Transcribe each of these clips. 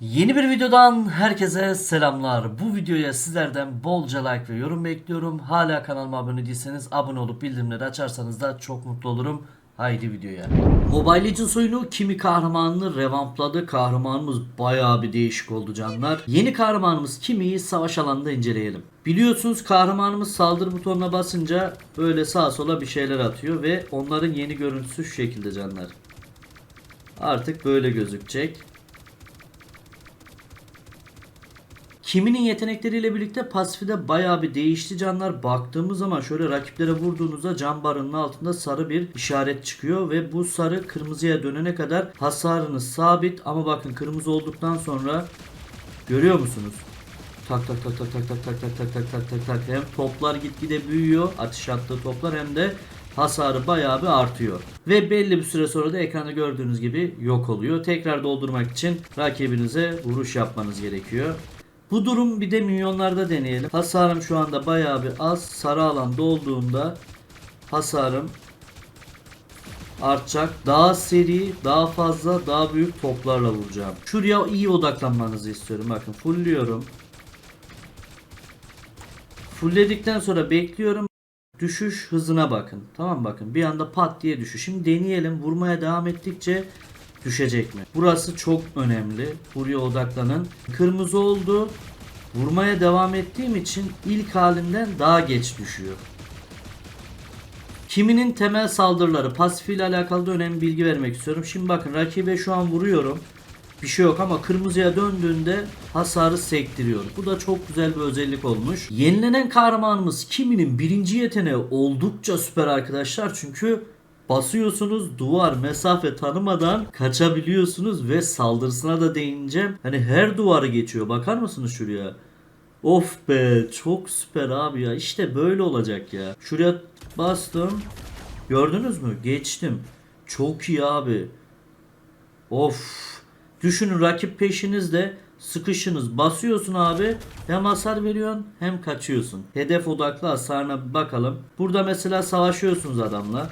Yeni bir videodan herkese selamlar. Bu videoya sizlerden bolca like ve yorum bekliyorum. Hala kanalıma abone değilseniz abone olup bildirimleri açarsanız da çok mutlu olurum. Haydi videoya. Mobile Legends oyunu kimi kahramanını revampladı. Kahramanımız bayağı bir değişik oldu canlar. Yeni kahramanımız Kimi'yi savaş alanında inceleyelim. Biliyorsunuz kahramanımız saldırı butonuna basınca böyle sağa sola bir şeyler atıyor ve onların yeni görüntüsü şu şekilde canlar. Artık böyle gözükecek. Kiminin yetenekleriyle birlikte pasifi de bayağı bir değişti canlar. Baktığımız zaman şöyle rakiplere vurduğunuzda cam barının altında sarı bir işaret çıkıyor ve bu sarı kırmızıya dönene kadar hasarınız sabit ama bakın kırmızı olduktan sonra görüyor musunuz? Tak tak tak tak tak tak tak tak tak tak tak tak tak hem toplar gitgide büyüyor atış attığı toplar hem de hasarı bayağı bir artıyor. Ve belli bir süre sonra da ekranda gördüğünüz gibi yok oluyor. Tekrar doldurmak için rakibinize vuruş yapmanız gerekiyor. Bu durum bir de milyonlarda deneyelim. Hasarım şu anda bayağı bir az. Sarı alan dolduğunda hasarım artacak. Daha seri, daha fazla, daha büyük toplarla vuracağım. Şuraya iyi odaklanmanızı istiyorum. Bakın fullliyorum. Fullledikten sonra bekliyorum. Düşüş hızına bakın. Tamam bakın. Bir anda pat diye düşüyor. Şimdi deneyelim. Vurmaya devam ettikçe düşecek mi? Burası çok önemli. Buraya odaklanın. Kırmızı oldu. Vurmaya devam ettiğim için ilk halinden daha geç düşüyor. Kiminin temel saldırıları pasifiyle alakalı da önemli bilgi vermek istiyorum. Şimdi bakın rakibe şu an vuruyorum. Bir şey yok ama kırmızıya döndüğünde hasarı sektiriyor. Bu da çok güzel bir özellik olmuş. Yenilenen kahramanımız kiminin birinci yeteneği oldukça süper arkadaşlar. Çünkü basıyorsunuz duvar mesafe tanımadan kaçabiliyorsunuz ve saldırısına da değineceğim. Hani her duvarı geçiyor. Bakar mısınız şuraya? Of be çok süper abi ya. İşte böyle olacak ya. Şuraya bastım. Gördünüz mü? Geçtim. Çok iyi abi. Of. Düşünün rakip peşinizde sıkışınız basıyorsun abi hem hasar veriyorsun hem kaçıyorsun. Hedef odaklı hasarına bakalım. Burada mesela savaşıyorsunuz adamla.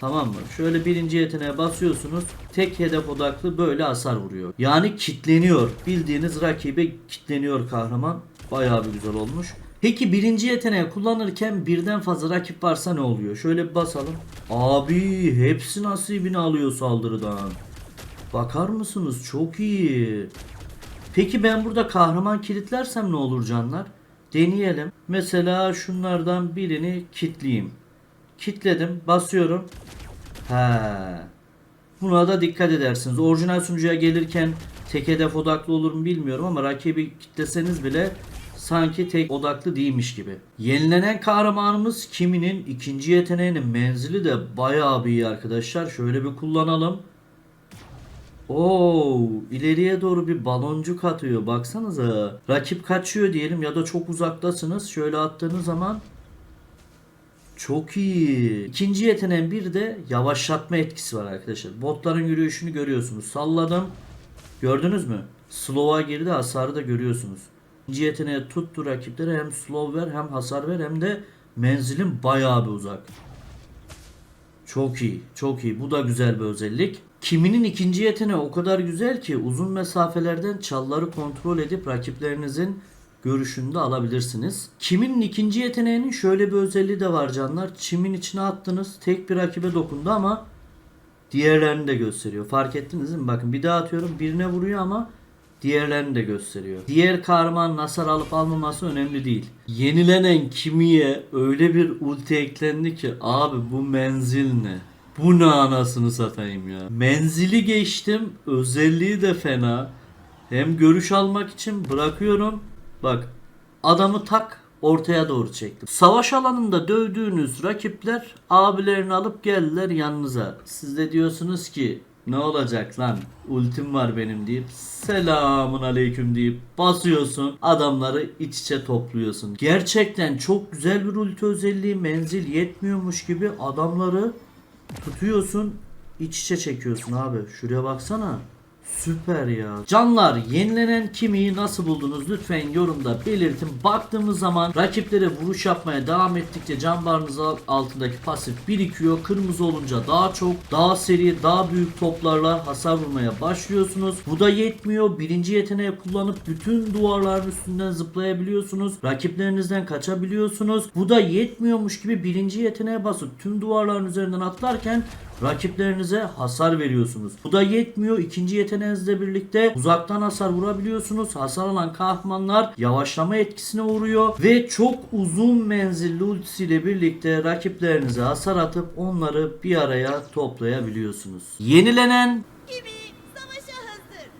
Tamam mı? Şöyle birinci yeteneğe basıyorsunuz. Tek hedef odaklı böyle hasar vuruyor. Yani kitleniyor. Bildiğiniz rakibe kitleniyor kahraman. Bayağı bir güzel olmuş. Peki birinci yeteneği kullanırken birden fazla rakip varsa ne oluyor? Şöyle bir basalım. Abi hepsi nasibini alıyor saldırıdan. Bakar mısınız? Çok iyi. Peki ben burada kahraman kilitlersem ne olur canlar? Deneyelim. Mesela şunlardan birini kitleyeyim. Kitledim. Basıyorum. He. Buna da dikkat edersiniz. Orijinal sunucuya gelirken tek hedef odaklı olur mu bilmiyorum ama rakibi kitleseniz bile sanki tek odaklı değilmiş gibi. Yenilenen kahramanımız kiminin ikinci yeteneğinin menzili de bayağı bir iyi arkadaşlar. Şöyle bir kullanalım. Oo, ileriye doğru bir baloncuk atıyor. Baksanıza. Rakip kaçıyor diyelim ya da çok uzaktasınız. Şöyle attığınız zaman çok iyi. İkinci yeteneğin bir de yavaşlatma etkisi var arkadaşlar. Botların yürüyüşünü görüyorsunuz. Salladım. Gördünüz mü? Slow'a girdi hasarı da görüyorsunuz. İkinci yeteneğe tuttu rakiplere hem slow ver hem hasar ver hem de menzilin bayağı bir uzak. Çok iyi, çok iyi. Bu da güzel bir özellik. Kiminin ikinci yeteneği o kadar güzel ki uzun mesafelerden çalları kontrol edip rakiplerinizin görüşünü de alabilirsiniz. Kiminin ikinci yeteneğinin şöyle bir özelliği de var canlar. Çimin içine attınız tek bir rakibe dokundu ama diğerlerini de gösteriyor. Fark ettiniz mi? Bakın bir daha atıyorum birine vuruyor ama diğerlerini de gösteriyor. Diğer kahraman hasar alıp almaması önemli değil. Yenilenen kimiye öyle bir ulti eklendi ki abi bu menzil ne? Bu ne anasını satayım ya. Menzili geçtim. Özelliği de fena. Hem görüş almak için bırakıyorum. Bak adamı tak ortaya doğru çektim. Savaş alanında dövdüğünüz rakipler abilerini alıp geldiler yanınıza. Siz de diyorsunuz ki ne olacak lan ultim var benim deyip selamun aleyküm deyip basıyorsun adamları iç içe topluyorsun. Gerçekten çok güzel bir ulti özelliği menzil yetmiyormuş gibi adamları tutuyorsun iç içe çekiyorsun abi. Şuraya baksana. Süper ya. Canlar yenilenen kimiyi nasıl buldunuz lütfen yorumda belirtin. Baktığımız zaman rakiplere vuruş yapmaya devam ettikçe can barınız al- altındaki pasif birikiyor. Kırmızı olunca daha çok, daha seri, daha büyük toplarla hasar vurmaya başlıyorsunuz. Bu da yetmiyor. Birinci yeteneği kullanıp bütün duvarların üstünden zıplayabiliyorsunuz. Rakiplerinizden kaçabiliyorsunuz. Bu da yetmiyormuş gibi birinci yeteneğe basıp tüm duvarların üzerinden atlarken rakiplerinize hasar veriyorsunuz. Bu da yetmiyor. İkinci yeteneğinizle birlikte uzaktan hasar vurabiliyorsunuz. Hasar alan kahramanlar yavaşlama etkisine uğruyor ve çok uzun menzilli ultisiyle birlikte rakiplerinize hasar atıp onları bir araya toplayabiliyorsunuz. Yenilenen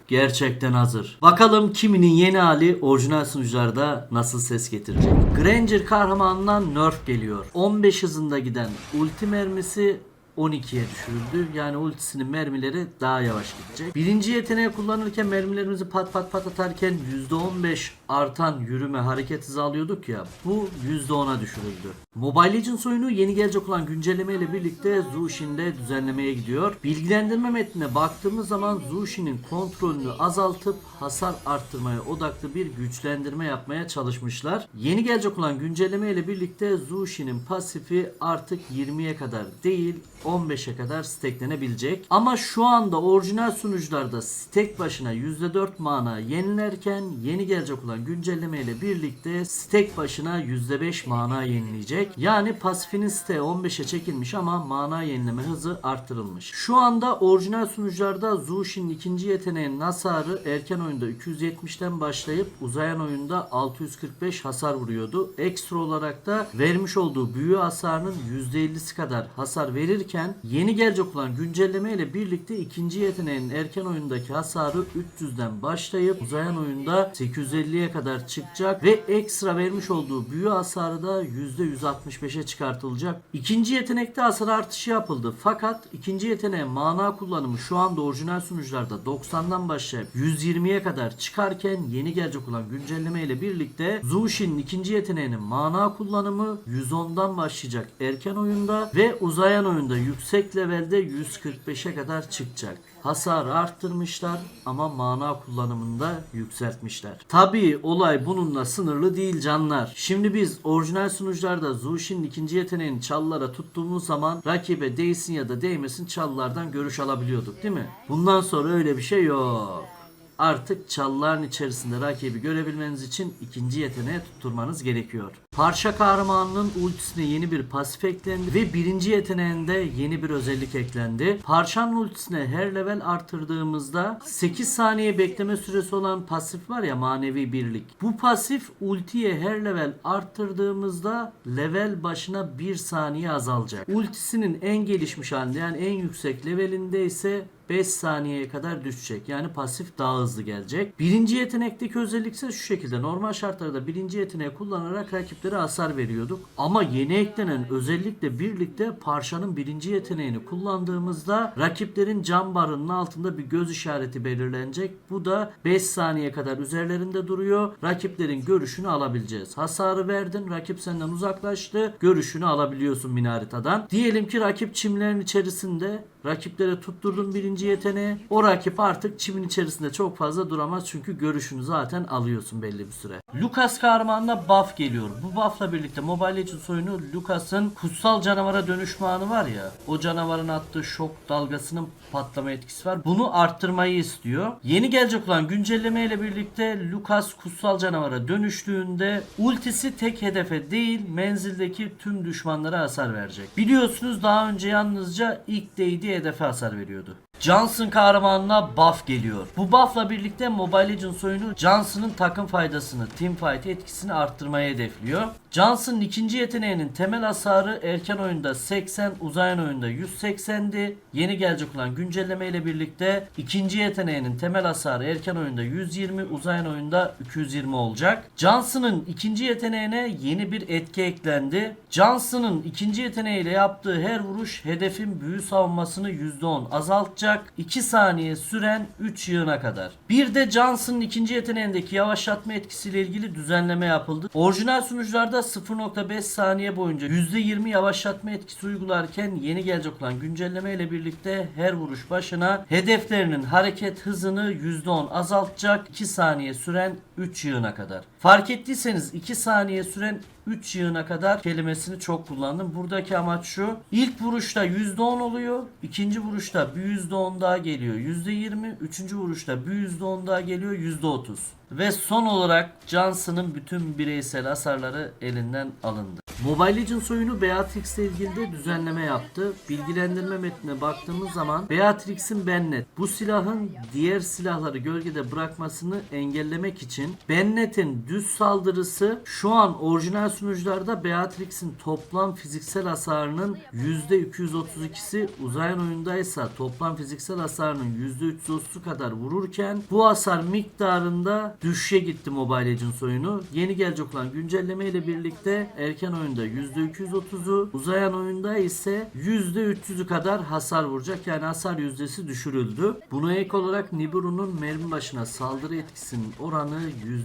gerçekten hazır. Bakalım kiminin yeni hali orijinal sunucularda nasıl ses getirecek. Granger kahramanından nerf geliyor. 15 hızında giden ulti mermisi 12'ye düşürüldü. Yani ultisinin mermileri daha yavaş gidecek. Birinci yeteneği kullanırken mermilerimizi pat pat pat atarken %15 artan yürüme hareket hızı alıyorduk ya. Bu %10'a düşürüldü. Mobile Legends oyunu yeni gelecek olan güncelleme ile birlikte Zushin'de düzenlemeye gidiyor. Bilgilendirme metnine baktığımız zaman Zushin'in kontrolünü azaltıp hasar arttırmaya odaklı bir güçlendirme yapmaya çalışmışlar. Yeni gelecek olan güncelleme ile birlikte Zushin'in pasifi artık 20'ye kadar değil 15'e kadar steklenebilecek. Ama şu anda orijinal sunucularda stek başına %4 mana yenilerken yeni gelecek olan güncelleme ile birlikte stek başına %5 mana yenileyecek. Yani pasifinin siteği 15'e çekilmiş ama mana yenileme hızı arttırılmış. Şu anda orijinal sunucularda Zushin'in ikinci yeteneğinin hasarı erken oyunda 270'ten başlayıp uzayan oyunda 645 hasar vuruyordu. Ekstra olarak da vermiş olduğu büyü hasarının %50'si kadar hasar verirken yeni gelecek olan güncelleme ile birlikte ikinci yeteneğin erken oyundaki hasarı 300'den başlayıp uzayan oyunda 850'ye kadar çıkacak ve ekstra vermiş olduğu büyü hasarı da %165'e çıkartılacak. İkinci yetenekte hasar artışı yapıldı. Fakat ikinci yeteneğin mana kullanımı şu anda orijinal sunucularda 90'dan başlayıp 120'ye kadar çıkarken yeni gelecek olan güncelleme ile birlikte Zushin'in ikinci yeteneğinin mana kullanımı 110'dan başlayacak erken oyunda ve uzayan oyunda yüksek levelde 145'e kadar çıkacak. Hasarı arttırmışlar ama mana kullanımında yükseltmişler. Tabii olay bununla sınırlı değil canlar. Şimdi biz orijinal sunucularda Zushin'in ikinci yeteneğini çallara tuttuğumuz zaman rakibe değsin ya da değmesin çallardan görüş alabiliyorduk değil mi? Bundan sonra öyle bir şey yok. Artık çalların içerisinde rakibi görebilmeniz için ikinci yeteneğe tutturmanız gerekiyor. Parça kahramanının ultisine yeni bir pasif eklendi ve birinci yeteneğinde yeni bir özellik eklendi. Parçanın ultisine her level artırdığımızda 8 saniye bekleme süresi olan pasif var ya manevi birlik. Bu pasif ultiye her level arttırdığımızda level başına 1 saniye azalacak. Ultisinin en gelişmiş halinde yani en yüksek levelinde ise 5 saniyeye kadar düşecek. Yani pasif daha hızlı gelecek. Birinci yetenekteki özellik ise şu şekilde. Normal şartlarda birinci yeteneği kullanarak rakiplere hasar veriyorduk. Ama yeni eklenen özellikle birlikte parçanın birinci yeteneğini kullandığımızda rakiplerin cam barının altında bir göz işareti belirlenecek. Bu da 5 saniye kadar üzerlerinde duruyor. Rakiplerin görüşünü alabileceğiz. Hasarı verdin. Rakip senden uzaklaştı. Görüşünü alabiliyorsun minaritadan. Diyelim ki rakip çimlerin içerisinde Rakiplere tutturdun birinci yeteneği. O rakip artık çimin içerisinde çok fazla duramaz çünkü görüşünü zaten alıyorsun belli bir süre. Lucas kahramanına buff geliyor. Bu buffla birlikte Mobile Legends oyunu Lucas'ın kutsal canavara dönüşme anı var ya. O canavarın attığı şok dalgasının patlama etkisi var. Bunu arttırmayı istiyor. Yeni gelecek olan güncelleme ile birlikte Lucas kutsal canavara dönüştüğünde ultisi tek hedefe değil menzildeki tüm düşmanlara hasar verecek. Biliyorsunuz daha önce yalnızca ilk değdiği hedefe hasar veriyordu. Johnson kahramanına buff geliyor. Bu buffla birlikte Mobile Legends oyunu Johnson'ın takım faydasını, teamfight etkisini arttırmayı hedefliyor. Johnson'ın ikinci yeteneğinin temel hasarı erken oyunda 80, uzayan oyunda 180'di. Yeni gelecek olan güncelleme ile birlikte ikinci yeteneğinin temel hasarı erken oyunda 120, uzayan oyunda 220 olacak. Johnson'ın ikinci yeteneğine yeni bir etki eklendi. Johnson'ın ikinci yeteneğiyle yaptığı her vuruş hedefin büyü savunmasını %10 azaltacak azaltacak. 2 saniye süren 3 yığına kadar. Bir de Johnson'ın ikinci yeteneğindeki yavaşlatma etkisiyle ilgili düzenleme yapıldı. Orijinal sunucularda 0.5 saniye boyunca %20 yavaşlatma etkisi uygularken yeni gelecek olan güncelleme ile birlikte her vuruş başına hedeflerinin hareket hızını %10 azaltacak 2 saniye süren 3 yığına kadar. Fark ettiyseniz 2 saniye süren 3 yığına kadar kelimesini çok kullandım. Buradaki amaç şu. İlk vuruşta %10 oluyor. ikinci vuruşta bir %10 daha geliyor. %20. Üçüncü vuruşta bir %10 daha geliyor. %30. Ve son olarak Johnson'ın bütün bireysel hasarları elinden alındı. Mobile Legends oyunu Beatrix ile ilgili de düzenleme yaptı. Bilgilendirme metnine baktığımız zaman Beatrix'in Bennet bu silahın diğer silahları gölgede bırakmasını engellemek için Bennet'in düz saldırısı şu an orijinal sunucularda Beatrix'in toplam fiziksel hasarının %232'si uzayan oyundaysa toplam fiziksel hasarının %330'u kadar vururken bu hasar miktarında düşüşe gitti Mobile Legends oyunu. Yeni gelecek olan güncelleme ile birlikte erken oyunda %230'u, uzayan oyunda ise %300'ü kadar hasar vuracak. Yani hasar yüzdesi düşürüldü. Buna ek olarak Nibiru'nun mermi başına saldırı etkisinin oranı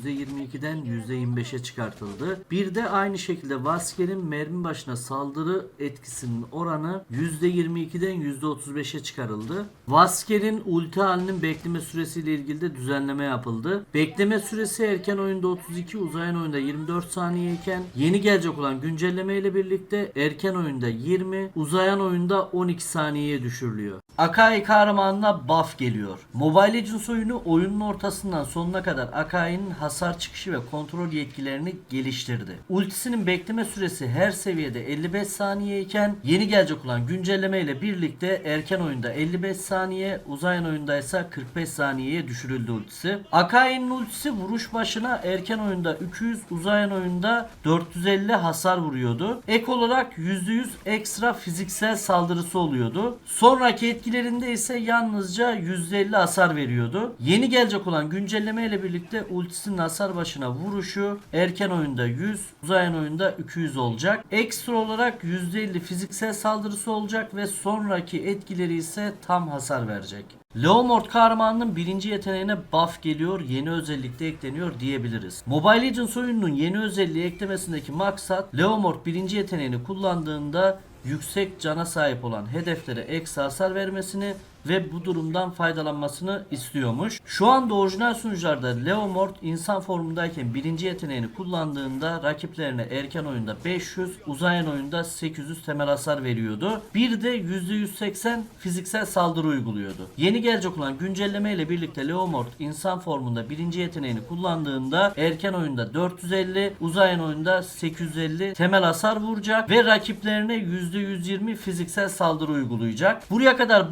%22'den %25'e çıkartıldı. Bir de aynı şekilde Vasker'in mermi başına saldırı etkisinin oranı %22'den %35'e çıkarıldı. Vasker'in ulti halinin bekleme süresiyle ilgili de düzenleme yapıldı. Bekleme süresi erken oyunda 32, uzayan oyunda 24 saniye iken yeni gelecek olan güncelleme ile birlikte erken oyunda 20, uzayan oyunda 12 saniyeye düşürülüyor. Akai kahramanına buff geliyor. Mobile Legends oyunu oyunun ortasından sonuna kadar Akai'nin hasar çıkışı ve kontrol yetkilerini geliştirdi. Ultisinin bekleme süresi her seviyede 55 saniye iken yeni gelecek olan güncelleme ile birlikte erken oyunda 55 saniye, uzayan oyunda ise 45 saniyeye düşürüldü ultisi. Akai'nin ultisi vuruş başına erken oyunda 200, uzayan oyunda 450 hasar vuruyordu. Ek olarak %100 ekstra fiziksel saldırısı oluyordu. Sonraki etkilerinde ise yalnızca %50 hasar veriyordu. Yeni gelecek olan güncelleme ile birlikte ultisinin hasar başına vuruşu erken oyunda 100, uzayan oyunda 200 olacak. Ekstra olarak %50 fiziksel saldırısı olacak ve sonraki etkileri ise tam hasar verecek. Leomord kahramanının birinci yeteneğine buff geliyor, yeni özellik de ekleniyor diyebiliriz. Mobile Legends oyununun yeni özelliği eklemesindeki maksat Leomord birinci yeteneğini kullandığında yüksek cana sahip olan hedeflere ekstra hasar vermesini ve bu durumdan faydalanmasını istiyormuş. Şu anda orijinal sunucularda Leomord insan formundayken birinci yeteneğini kullandığında rakiplerine erken oyunda 500, uzayan oyunda 800 temel hasar veriyordu. Bir de %180 fiziksel saldırı uyguluyordu. Yeni gelecek olan güncelleme ile birlikte Leomord insan formunda birinci yeteneğini kullandığında erken oyunda 450, uzayan oyunda 850 temel hasar vuracak ve rakiplerine %120 fiziksel saldırı uygulayacak. Buraya kadar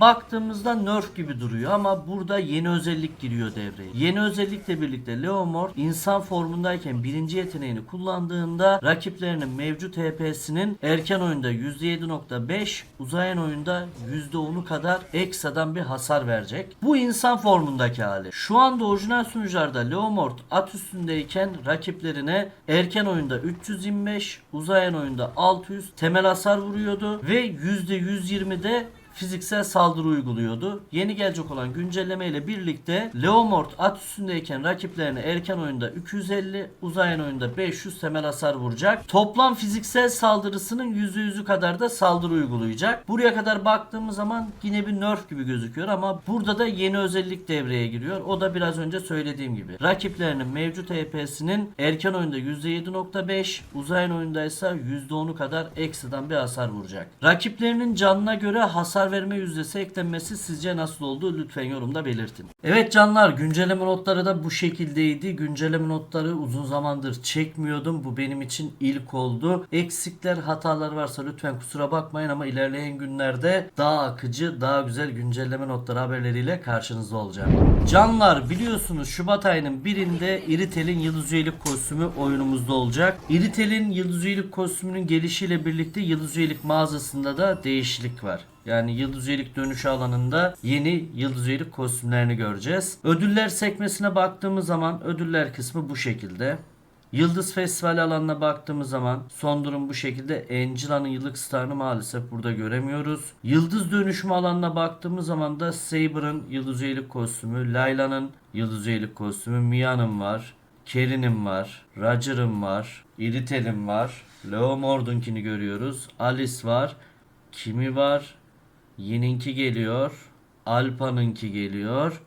baktığımızda nerf gibi duruyor ama burada yeni özellik giriyor devreye. Yeni özellikle birlikte Leomord insan formundayken birinci yeteneğini kullandığında rakiplerinin mevcut HP'sinin erken oyunda %7.5 uzayan oyunda %10'u kadar ekstradan bir hasar verecek. Bu insan formundaki hali. Şu anda orijinal sunucularda Leomord at üstündeyken rakiplerine erken oyunda 325 uzayan oyunda 600 temel hasar vuruyordu ve %120'de fiziksel saldırı uyguluyordu. Yeni gelecek olan güncelleme ile birlikte Leomord at üstündeyken rakiplerine erken oyunda 250, uzayan oyunda 500 temel hasar vuracak. Toplam fiziksel saldırısının %100'ü kadar da saldırı uygulayacak. Buraya kadar baktığımız zaman yine bir nerf gibi gözüküyor ama burada da yeni özellik devreye giriyor. O da biraz önce söylediğim gibi. Rakiplerinin mevcut HP'sinin erken oyunda %7.5, uzayan oyunda ise %10'u kadar ekstradan bir hasar vuracak. Rakiplerinin canına göre hasar verme yüzdesi eklenmesi sizce nasıl oldu? Lütfen yorumda belirtin. Evet canlar güncelleme notları da bu şekildeydi. Güncelleme notları uzun zamandır çekmiyordum. Bu benim için ilk oldu. Eksikler, hatalar varsa lütfen kusura bakmayın ama ilerleyen günlerde daha akıcı, daha güzel güncelleme notları haberleriyle karşınızda olacağım. Canlar biliyorsunuz Şubat ayının birinde Iritel'in Yıldız Üyelik kostümü oyunumuzda olacak. Iritel'in Yıldız Üyelik kostümünün gelişiyle birlikte Yıldız Üyelik mağazasında da değişiklik var. Yani Yıldız Üyelik dönüşü alanında yeni Yıldız Üyelik kostümlerini göreceğiz. Ödüller sekmesine baktığımız zaman ödüller kısmı bu şekilde. Yıldız Festivali alanına baktığımız zaman son durum bu şekilde. Angela'nın yıllık starını maalesef burada göremiyoruz. Yıldız dönüşümü alanına baktığımız zaman da Saber'ın yıldız üyelik kostümü, Layla'nın yıldız üyelik kostümü, Mia'nın var. Kerin'in var, Roger'ın var, Iritel'in var, Leo Mordun'kini görüyoruz, Alice var, Kimi var, Yin'inki geliyor, Alpa'nınki geliyor.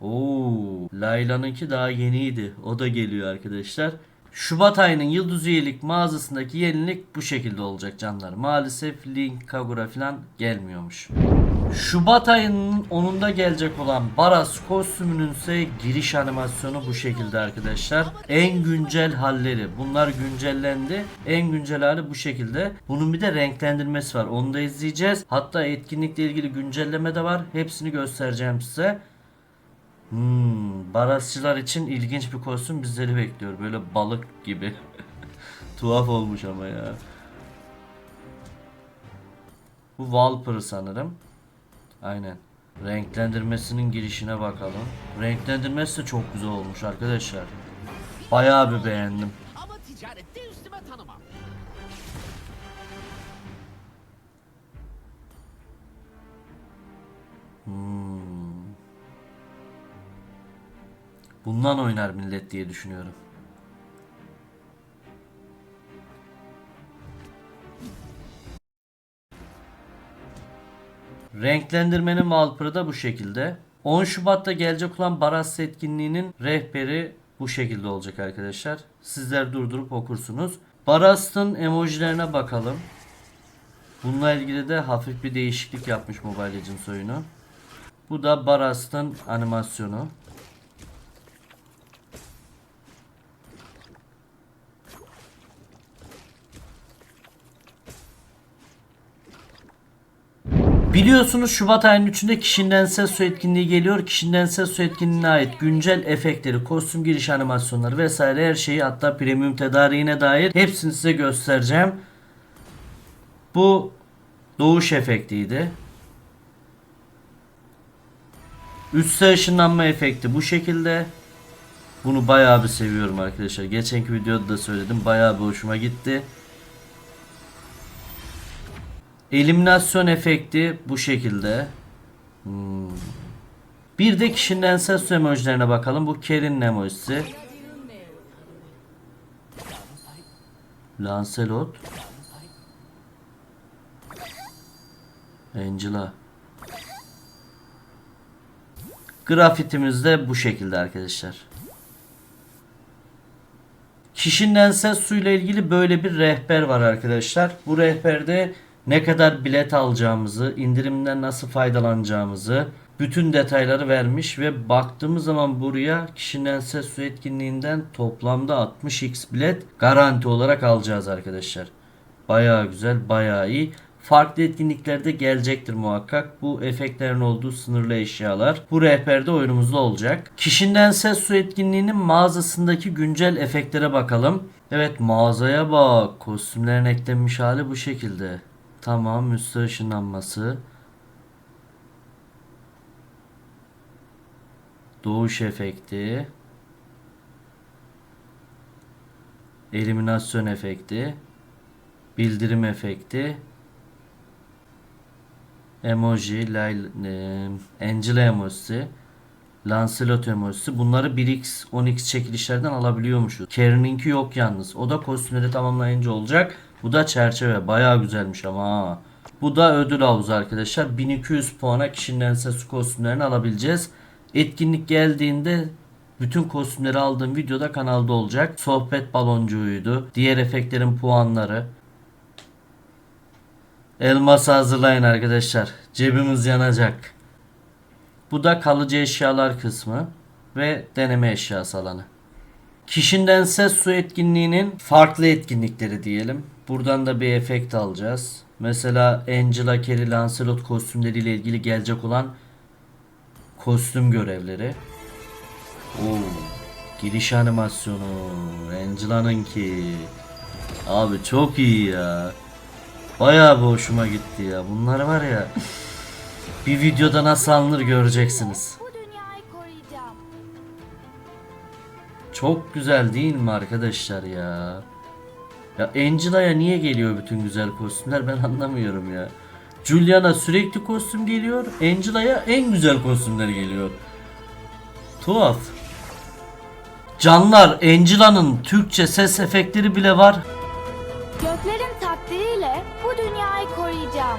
Oo, Layla'nınki daha yeniydi. O da geliyor arkadaşlar. Şubat ayının yıldız üyelik mağazasındaki yenilik bu şekilde olacak canlar. Maalesef Link, Kagura falan gelmiyormuş. Şubat ayının 10'unda gelecek olan Baras kostümünün ise giriş animasyonu bu şekilde arkadaşlar. En güncel halleri. Bunlar güncellendi. En güncel hali bu şekilde. Bunun bir de renklendirmesi var. Onu da izleyeceğiz. Hatta etkinlikle ilgili güncelleme de var. Hepsini göstereceğim size. Hmm, barasçılar için ilginç bir kostüm bizleri bekliyor. Böyle balık gibi. Tuhaf olmuş ama ya. Bu Walper sanırım. Aynen. Renklendirmesinin girişine bakalım. Renklendirmesi de çok güzel olmuş arkadaşlar. Bayağı bir beğendim. Ama ticarette üstüme tanımam. Bundan oynar millet diye düşünüyorum. Renklendirmenin wallpaper'ı da bu şekilde. 10 Şubat'ta gelecek olan Baras etkinliğinin rehberi bu şekilde olacak arkadaşlar. Sizler durdurup okursunuz. Baras'ın emojilerine bakalım. Bununla ilgili de hafif bir değişiklik yapmış Mobile Legends oyunu. Bu da Baras'ın animasyonu. Biliyorsunuz Şubat ayının 3'ünde Kişinden Ses Su etkinliği geliyor. Kişinden Ses Su etkinliğine ait güncel efektleri, kostüm giriş animasyonları vesaire her şeyi hatta premium tedariğine dair hepsini size göstereceğim. Bu doğuş efektiydi. Üste ışınlanma efekti bu şekilde. Bunu bayağı bir seviyorum arkadaşlar. Geçenki videoda da söyledim. Bayağı bir hoşuma gitti. Eliminasyon efekti bu şekilde. Hmm. Bir de kişinin ensest emojilerine bakalım. Bu Kerin emojisi. Lancelot. Angela. Grafitimiz de bu şekilde arkadaşlar. Kişinin enses suyla ilgili böyle bir rehber var arkadaşlar. Bu rehberde ne kadar bilet alacağımızı, indirimden nasıl faydalanacağımızı bütün detayları vermiş ve baktığımız zaman buraya kişinin enses su etkinliğinden toplamda 60x bilet garanti olarak alacağız arkadaşlar. Bayağı güzel, bayağı iyi. Farklı etkinliklerde gelecektir muhakkak. Bu efektlerin olduğu sınırlı eşyalar. Bu rehberde oyunumuzda olacak. Kişinden ses su etkinliğinin mağazasındaki güncel efektlere bakalım. Evet mağazaya bak. Kostümlerin eklenmiş hali bu şekilde. Tamam üstü ışınlanması. Doğuş efekti. Eliminasyon efekti. Bildirim efekti. Emoji, Layl, e, Angela emojisi, Lancelot emojisi. Bunları 1x, 10x çekilişlerden alabiliyormuşuz. Karen'inki yok yalnız. O da kostümleri tamamlayınca olacak. Bu da çerçeve. Bayağı güzelmiş ama. ha. Bu da ödül havuzu arkadaşlar. 1200 puana kişinin ensesi kostümlerini alabileceğiz. Etkinlik geldiğinde bütün kostümleri aldığım videoda kanalda olacak. Sohbet baloncuğuydu. Diğer efektlerin puanları. Elması hazırlayın arkadaşlar. Cebimiz yanacak. Bu da kalıcı eşyalar kısmı ve deneme eşyası alanı. Kişinden ses su etkinliğinin farklı etkinlikleri diyelim. Buradan da bir efekt alacağız. Mesela Angela Carey Lancelot kostümleriyle ilgili gelecek olan kostüm görevleri. Oo, giriş animasyonu. Angela'nınki. Abi çok iyi ya. Bayağı bir hoşuma gitti ya. Bunlar var ya. Bir videoda nasıl alınır göreceksiniz. Çok güzel değil mi arkadaşlar ya? Ya Angela'ya niye geliyor bütün güzel kostümler ben anlamıyorum ya. Juliana sürekli kostüm geliyor. Angela'ya en güzel kostümler geliyor. Tuhaf. Canlar Angela'nın Türkçe ses efektleri bile var. Göklerin takdiriyle bu dünyayı koruyacağım.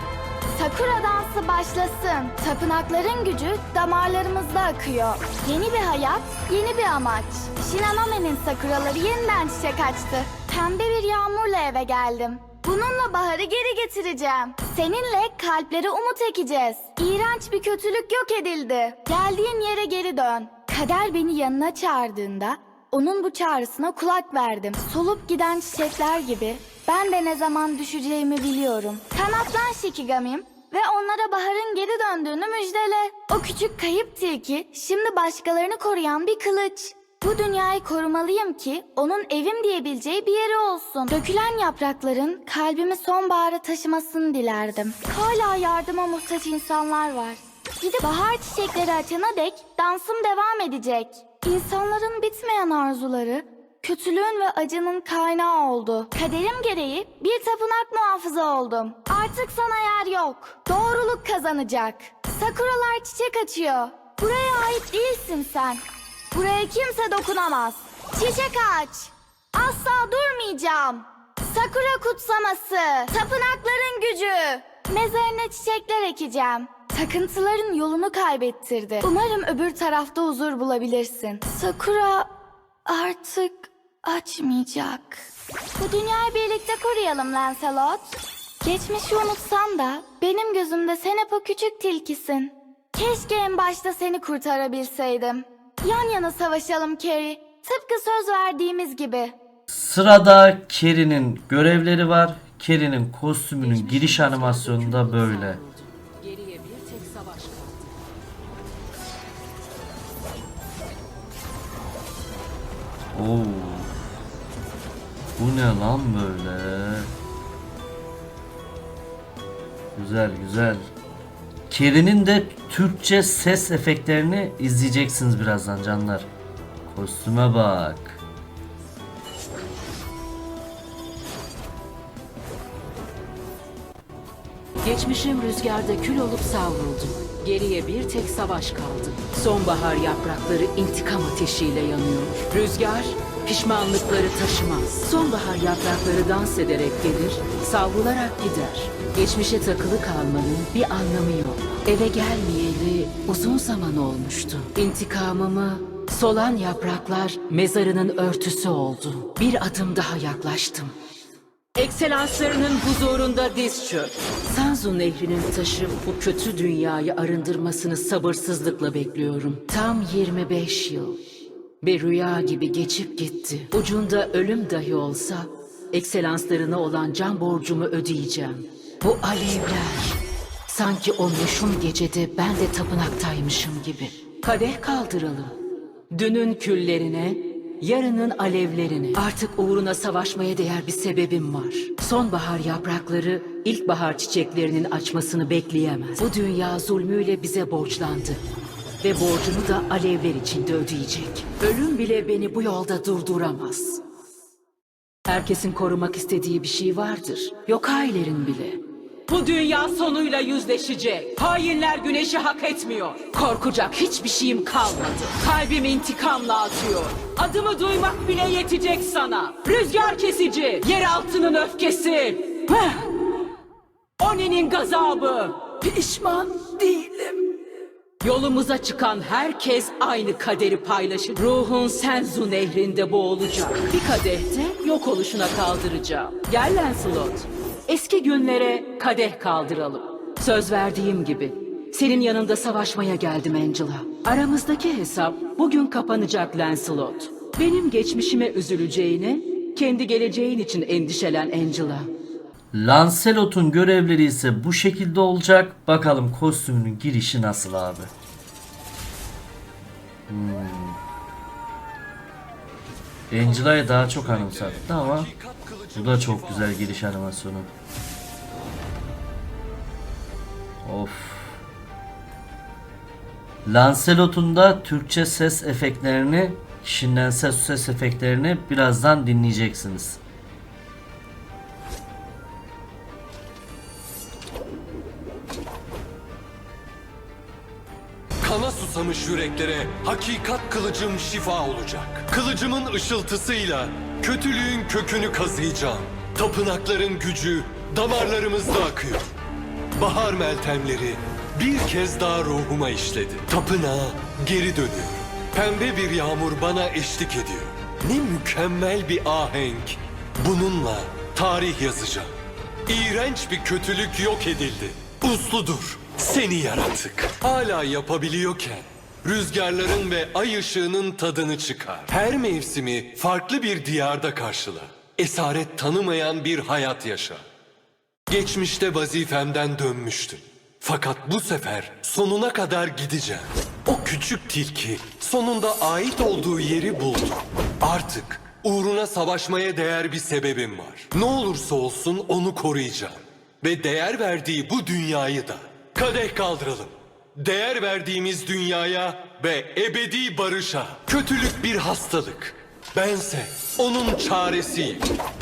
Sakura dansı başlasın. Tapınakların gücü damarlarımızda akıyor. Yeni bir hayat, yeni bir amaç. Shinanone'nin sakuraları yeniden çiçek açtı. Pembe bir yağmurla eve geldim. Bununla baharı geri getireceğim. Seninle kalplere umut ekeceğiz. İğrenç bir kötülük yok edildi. Geldiğin yere geri dön. Kader beni yanına çağırdığında onun bu çağrısına kulak verdim. Solup giden çiçekler gibi ben de ne zaman düşeceğimi biliyorum. Kanatlan Shikigamim ve onlara baharın geri döndüğünü müjdele. O küçük kayıp tilki şimdi başkalarını koruyan bir kılıç. Bu dünyayı korumalıyım ki onun evim diyebileceği bir yeri olsun. Dökülen yaprakların kalbimi sonbahara taşımasını dilerdim. Hala yardıma muhtaç insanlar var. Gidip bahar çiçekleri açana dek dansım devam edecek. İnsanların bitmeyen arzuları, kötülüğün ve acının kaynağı oldu. Kaderim gereği bir tapınak muhafızı oldum. Artık sana yer yok. Doğruluk kazanacak. Sakuralar çiçek açıyor. Buraya ait değilsin sen. Buraya kimse dokunamaz. Çiçek ağaç. Asla durmayacağım. Sakura kutsaması. Tapınakların gücü. Mezarına çiçekler ekeceğim. Takıntıların yolunu kaybettirdi. Umarım öbür tarafta huzur bulabilirsin. Sakura artık açmayacak. Bu dünyayı birlikte koruyalım Lancelot. Geçmişi unutsam da benim gözümde sen hep o küçük tilkisin. Keşke en başta seni kurtarabilseydim. Yan yana savaşalım Carrie. Tıpkı söz verdiğimiz gibi. Sırada Kerry'nin görevleri var. Kerry'nin kostümünün giriş animasyonu da böyle. Geriye bir tek savaş kaldı. Oo. Bu ne lan böyle? Güzel güzel. Kerry'nin de Türkçe ses efektlerini izleyeceksiniz birazdan canlar. Kostüme bak. Geçmişim rüzgarda kül olup savruldu. Geriye bir tek savaş kaldı. Sonbahar yaprakları intikam ateşiyle yanıyor. Rüzgar pişmanlıkları taşımaz. Sonbahar yaprakları dans ederek gelir, savrularak gider. Geçmişe takılı kalmanın bir anlamı yok. Eve gelmeyeli uzun zaman olmuştu. İntikamımı solan yapraklar mezarının örtüsü oldu. Bir adım daha yaklaştım. Ekselanslarının huzurunda diz çök. Sanzu nehrinin taşıp bu kötü dünyayı arındırmasını sabırsızlıkla bekliyorum. Tam 25 yıl. Bir rüya gibi geçip gitti. Ucunda ölüm dahi olsa ekselanslarına olan can borcumu ödeyeceğim. Bu alevler sanki o meşhum gecede ben de tapınaktaymışım gibi. Kadeh kaldıralım. Dünün küllerine, yarının alevlerine. Artık uğruna savaşmaya değer bir sebebim var. Sonbahar yaprakları ilkbahar çiçeklerinin açmasını bekleyemez. Bu dünya zulmüyle bize borçlandı. Ve borcunu da alevler içinde ödeyecek. Ölüm bile beni bu yolda durduramaz. Herkesin korumak istediği bir şey vardır. Yok ailerin bile. Bu dünya sonuyla yüzleşecek. Hainler güneşi hak etmiyor. Korkacak hiçbir şeyim kalmadı. Kalbim intikamla atıyor. Adımı duymak bile yetecek sana. Rüzgar kesici, yer altının öfkesi. Heh! Oni'nin gazabı. Pişman değilim. Yolumuza çıkan herkes aynı kaderi paylaşır. Ruhun Senzu nehrinde boğulacak. Bir kadehte yok oluşuna kaldıracağım. Gel Lancelot. Eski günlere kadeh kaldıralım. Söz verdiğim gibi. Senin yanında savaşmaya geldim Angela. Aramızdaki hesap bugün kapanacak Lancelot. Benim geçmişime üzüleceğine, kendi geleceğin için endişelen Angela. Lancelot'un görevleri ise bu şekilde olacak. Bakalım kostümünün girişi nasıl abi. Hmm. Angela'yı daha çok anımsattı ama bu da çok güzel giriş animasyonu. Of. Lancelot'un da Türkçe ses efektlerini Kişinin ses ses efektlerini birazdan dinleyeceksiniz. Susamış yüreklere hakikat kılıcım şifa olacak. Kılıcımın ışıltısıyla kötülüğün kökünü kazıyacağım. Tapınakların gücü damarlarımızda akıyor. Bahar meltemleri bir kez daha ruhuma işledi. Tapınağa geri dönüyor. Pembe bir yağmur bana eşlik ediyor. Ne mükemmel bir ahenk. Bununla tarih yazacağım. İğrenç bir kötülük yok edildi. Usludur. Seni yaratık. Hala yapabiliyorken rüzgarların ve ay ışığının tadını çıkar. Her mevsimi farklı bir diyarda karşıla. Esaret tanımayan bir hayat yaşa. Geçmişte vazifemden dönmüştüm. Fakat bu sefer sonuna kadar gideceğim. O küçük tilki sonunda ait olduğu yeri buldu. Artık uğruna savaşmaya değer bir sebebim var. Ne olursa olsun onu koruyacağım. Ve değer verdiği bu dünyayı da. Kadeh kaldıralım. Değer verdiğimiz dünyaya ve ebedi barışa. Kötülük bir hastalık. Bense onun çaresiyim.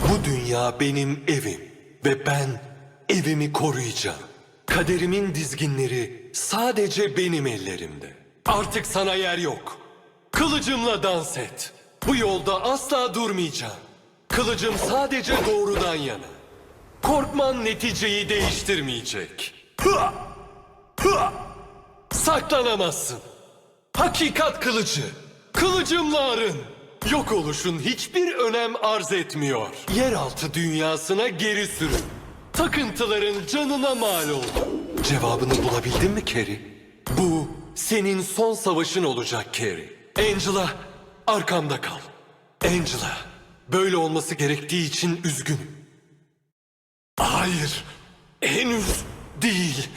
Bu dünya benim evim ve ben evimi koruyacağım. Kaderimin dizginleri sadece benim ellerimde. Artık sana yer yok. Kılıcımla dans et. Bu yolda asla durmayacağım. Kılıcım sadece doğrudan yana. Korkman neticeyi değiştirmeyecek. Hıa! Hıa! Saklanamazsın. Hakikat kılıcı. Kılıcımla arın. Yok oluşun hiçbir önem arz etmiyor. Yeraltı dünyasına geri sürün. Takıntıların canına mal oldu. Cevabını bulabildin mi Kerry? Bu senin son savaşın olacak Kerry. Angela arkamda kal. Angela böyle olması gerektiği için üzgünüm. Hayır henüz değil.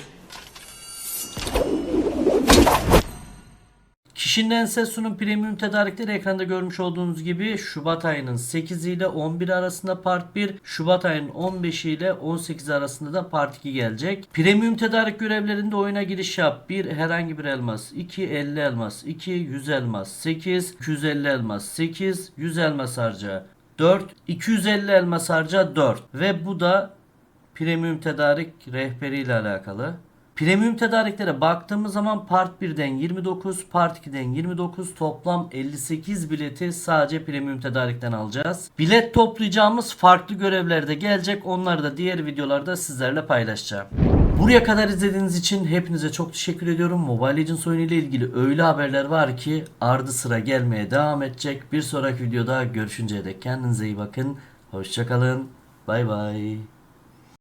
Kişinin Ensessu'nun premium tedarikleri ekranda görmüş olduğunuz gibi Şubat ayının 8 ile 11 arasında part 1, Şubat ayının 15 ile 18 arasında da part 2 gelecek. Premium tedarik görevlerinde oyuna giriş yap. 1 herhangi bir elmas, 2 50 elmas, 2 100 elmas, 8 250 elmas, 8 100 elmas harca. 4 250 elmas harca 4 ve bu da premium tedarik rehberi ile alakalı. Premium tedariklere baktığımız zaman Part 1'den 29, Part 2'den 29 toplam 58 bileti sadece premium tedarikten alacağız. Bilet toplayacağımız farklı görevlerde gelecek. Onları da diğer videolarda sizlerle paylaşacağım. Buraya kadar izlediğiniz için hepinize çok teşekkür ediyorum. Mobile Legends oyunu ile ilgili öyle haberler var ki ardı sıra gelmeye devam edecek. Bir sonraki videoda görüşünceye dek kendinize iyi bakın. Hoşçakalın. Bay bay.